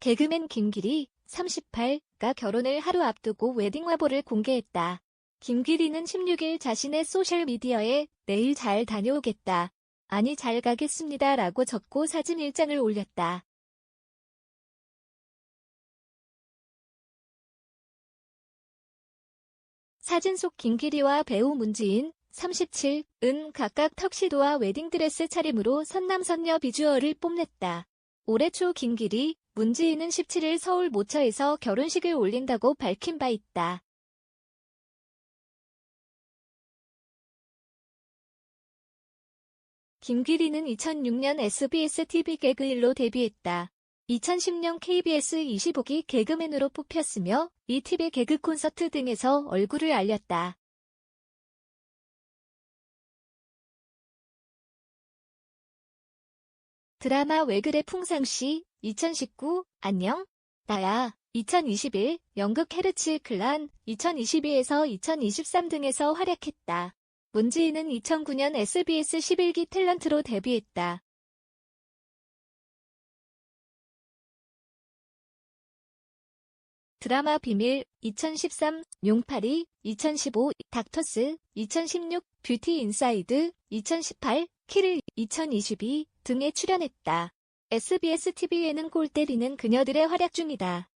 개그맨 김길이 38가 결혼을 하루 앞두고 웨딩 화보를 공개했다. 김길이는 16일 자신의 소셜미디어에 내일 잘 다녀오겠다. 아니 잘 가겠습니다 라고 적고 사진 1장을 올렸다. 사진 속 김길이와 배우 문지인 37은 각각 턱시도와 웨딩드레스 차림으로 선남선녀 비주얼을 뽐냈다. 올해 초 김길이, 문지인은 17일 서울 모처에서 결혼식을 올린다고 밝힌 바 있다. 김길이는 2006년 SBS TV 개그일로 데뷔했다. 2010년 KBS 25기 개그맨으로 뽑혔으며 이 TV의 개그 콘서트 등에서 얼굴을 알렸다. 드라마 왜 그래 풍상씨 2019 안녕 나야 2021 연극 헤르츠 클란 2022에서 2023 등에서 활약했다. 문지인은 2009년 SBS 11기 탤런트로 데뷔했다. 드라마 비밀 2013 용파리 2015 닥터스 2016 뷰티 인사이드 2018 키를 2022 등에 출연했다. SBS TV에는 골 때리는 그녀들의 활약 중이다.